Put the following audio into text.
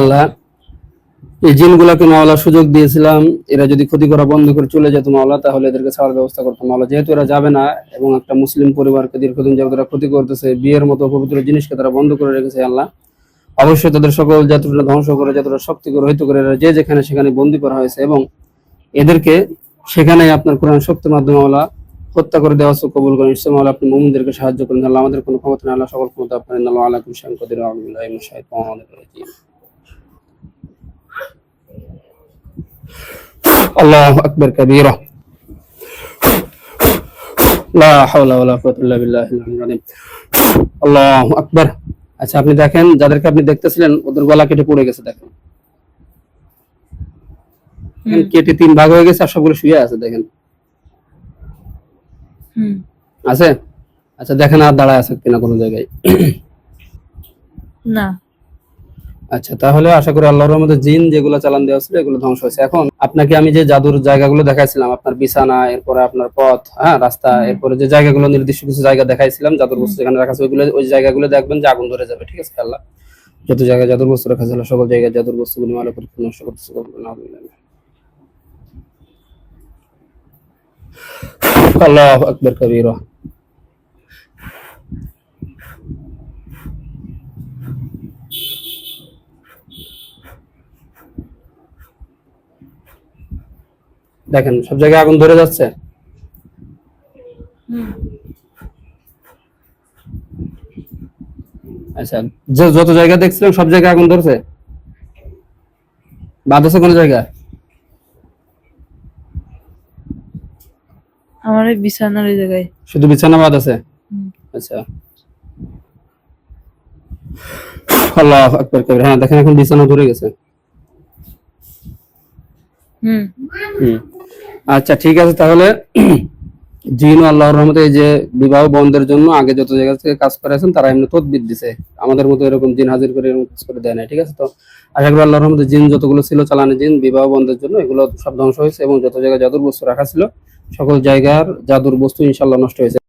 আল্লাহ, এই জিনগুলাকে মাওলা সুযোগ দিয়েছিলাম। এরা যদি ক্ষতি করা বন্ধ করে চলে যেত মাওলা, তাহলে এদেরকে ছাড়ার ব্যবস্থা করতাম। মাওলা, যেহেতু এরা যাবে না এবং একটা মুসলিম পরিবারকে দীর্ঘদিন যাবত তারা ক্ষতি করতেছে, বিয়ের মতো পবিত্র জিনিসকে তারা বন্ধ করে রেখেছে আল্লাহ। অবশ্যই তাদের সকল যাত্রীরা ধ্বংস করে যতটা শক্তি করে হইতে করে, এরা যে যেখানে সেখানে বন্দী করা হয়েছে এবং এদেরকে সেখানে আপনার কোরআন শক্তির মাধ্যমে মাওলা হত্যা করে দেওয়া সো কবুল করেন। ইসলাম আল্লাহ আপনি মোমিনদেরকে সাহায্য করেন। আল্লাহ আমাদের কোনো ক্ষমতা নেই আল্লাহ সকল ক্ষমতা আপনার আল্লাহ আলাইকুম শাহকদের আল্লাহ আকবর লা হাওলা ওয়ালা কুওয়াতা ইল্লা আল্লাহু আকবার। আচ্ছা আপনি দেখেন যাদেরকে আপনি দেখতেছিলেন ওদের গলা কেটে পড়ে গেছে দেখেন। কেটে তিন ভাগ হয়ে গেছে আর সবগুলো শুয়ে আছে দেখেন। আছে? আচ্ছা দেখেন আর দাঁড়ায় আছে কিনা কোনো জায়গায়। না। আচ্ছা তাহলে আশা করি আল্লাহর রহমতে জিন যেগুলো চালান দেওয়া ছিল এগুলো ধ্বংস হয়েছে। এখন আপনাকে আমি যে জাদুর জায়গাগুলো দেখাইছিলাম আপনার বিছানা এরপরে আপনার পথ হ্যাঁ রাস্তা এরপরে যে জায়গাগুলো নির্দিষ্ট কিছু জায়গা দেখাইছিলাম জাদুর বস্তু যেখানে রাখা আছে ওইগুলো ওই জায়গাগুলো দেখবেন যে আগুন ধরে যাবে ঠিক আছে আল্লাহ? যত জায়গায় জাদুর বস্তু রাখা ছিল সকল জায়গায় জাদুর বস্তুগুলি মালা পরীক্ষা নষ্ট করতেছে আল্লাহ আকবর কবির দেখেন সব জায়গায় আগুন ধরে যাচ্ছে? আচ্ছা যে যত জায়গা দেখছিলাম সব জায়গায় আগুন ধরছে? বাদ আছে কোন জায়গায় আমার এই বিছানার এই জায়গায়। শুধু বিছানা বাদ আছে? আচ্ছা। আল্লাহ আকবর কবির। হ্যাঁ দেখেন এখন বিছানা ধরে গেছে। হুম। হুম। আচ্ছা ঠিক আছে তাহলে জিন আল্লাহর রহমতে এই যে বিবাহ বন্ধের জন্য আগে যত জায়গা থেকে কাজ করেছেন তারা এমনি তদবির দিছে। আমাদের মতো এরকম জিন হাজির করে এরকম কাজ করে দেয় না ঠিক আছে? তো আশা করি আল্লাহর রহমতে জিন যতগুলো ছিল চালানো জিন বিবাহ বন্ধের জন্য এগুলো সব ধ্বংস হয়েছে এবং যত জায়গায় জাদুর বস্তু রাখা ছিল সকল জায়গার জাদুর বস্তু ইনশাল্লাহ নষ্ট হয়েছে।